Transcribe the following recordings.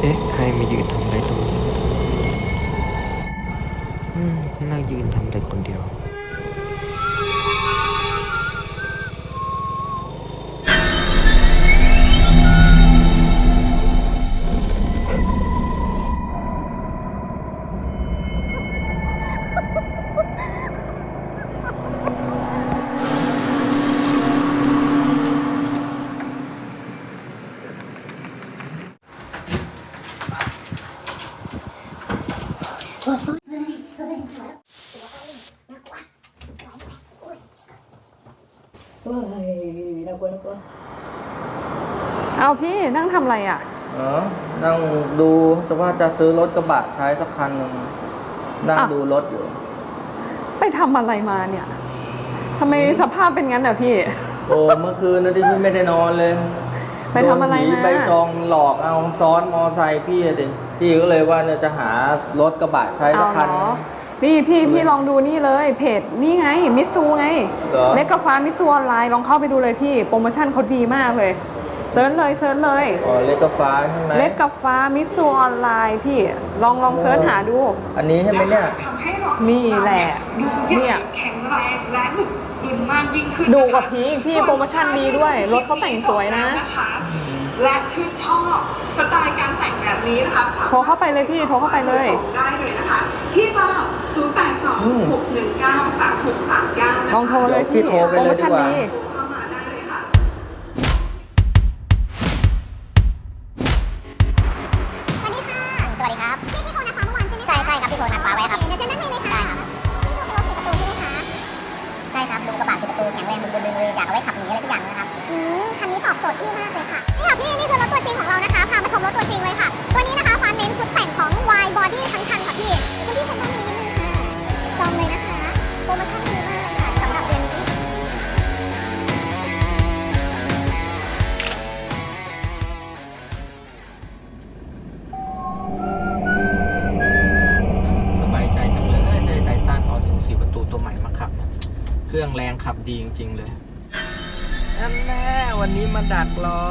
เอ๊ะ ใครมายืนทำอะไรตรงนี้นั่งยืนทำอะไรคนเดียว เฮ้ยน่ากลัวน่ากลัวเอาพี่นั่งทำอะไรอะ เออนั่งดูแต่ว่าจะซื้อรถกระบะใช้สักคันหนึ่งนั่งอะ ดูรถอยู่ ไปทำอะไรมาเนี่ยทำไมสภาพเป็นงั้นอะพี่ โอ้เมื่อคืนนะที่พี่ไม่ได้นอนเลย ไปทำอะไรโดนผีมา ใบจองหลอกเอาซ้อนมอไซค์พี่อะดิพี่ก็เลยว่าเนี่ยจะหารถกระบะใช้สัเอากคันเหรอนี่พี่พี่ลองดูนี่เลยเพจนี่ไงมิสซูไงเหรอเล็กกับฟ้ามิสซูออนไลน์ลองเข้าไปดูเลยพี่ โปรโมชั่นเขาดีมากเลย เซิร์ชเลยเซิร์ชเลยอ๋อเล็กกระฟ้าใช่ไหมเล็กกับฟ้ามิสซูออนไลน์พี่ลองลองเซิร์ชหาดู อันนี้ใช่ไหมเนี่ยนี่แหละเนี่ยแข็งแรงและหนึบดึงมากยิ่งขึ้นดูกับพี่พี่โปรโมชั่นดีด้วยรถเขาแต่งสวยนะคะและชื่นชอบสไตล์การแต่งแบบนี้นะคะสมถโทรเข้าไปเลยพี่โทรเข้าไปเลยได้เลยนะคะที่เบอร์0 8 2 6 1 9 3 6 3 9ลองโทรเลยเดี๋ยวพี่พี่โทรไปโปรเลโมยดีชั่นกว่าดีเข้ามาได้ ข็งแรงบึกบึนเลยอยากเอาไว้ขับหนีอะไรทุกอย่างนะครับ อืมคันนี้ตอบโจทย์พี่มากเลยค่ะ นี่ค่ะพี่นี่คือรถตัวจริงของเรานะ เครื่องแรงขับดีจริง ๆ เลยนั่นแน่วันนี้มาดักรอ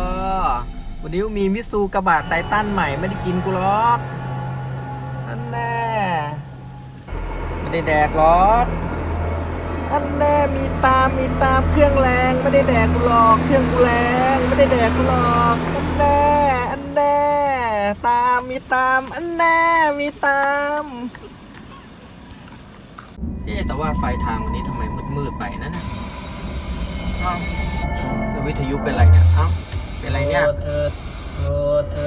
วันนี้มีมิซูกระบะไททันใหม่ไม่ได้กินกูหรอกนั่นแน่ไม่ได้แดกหรอกนั่นแน่มีตามมีตามเครื่องแรงไม่ได้แดกกูหรอกเครื่องกูแรงไม่ได้แดกกูหรอกนั่นแน่อันแน่ตามมีตามอันแน่มีตามเอ๊ะแต่ว่าไฟทางวันนี้ทำไมมืดๆ ไปนั่นนะเอ้าแล้ววิทยุเป็นไรเนี่ยเอ้าเป็นไรเนี่ยโรดเถิดโรดเถิด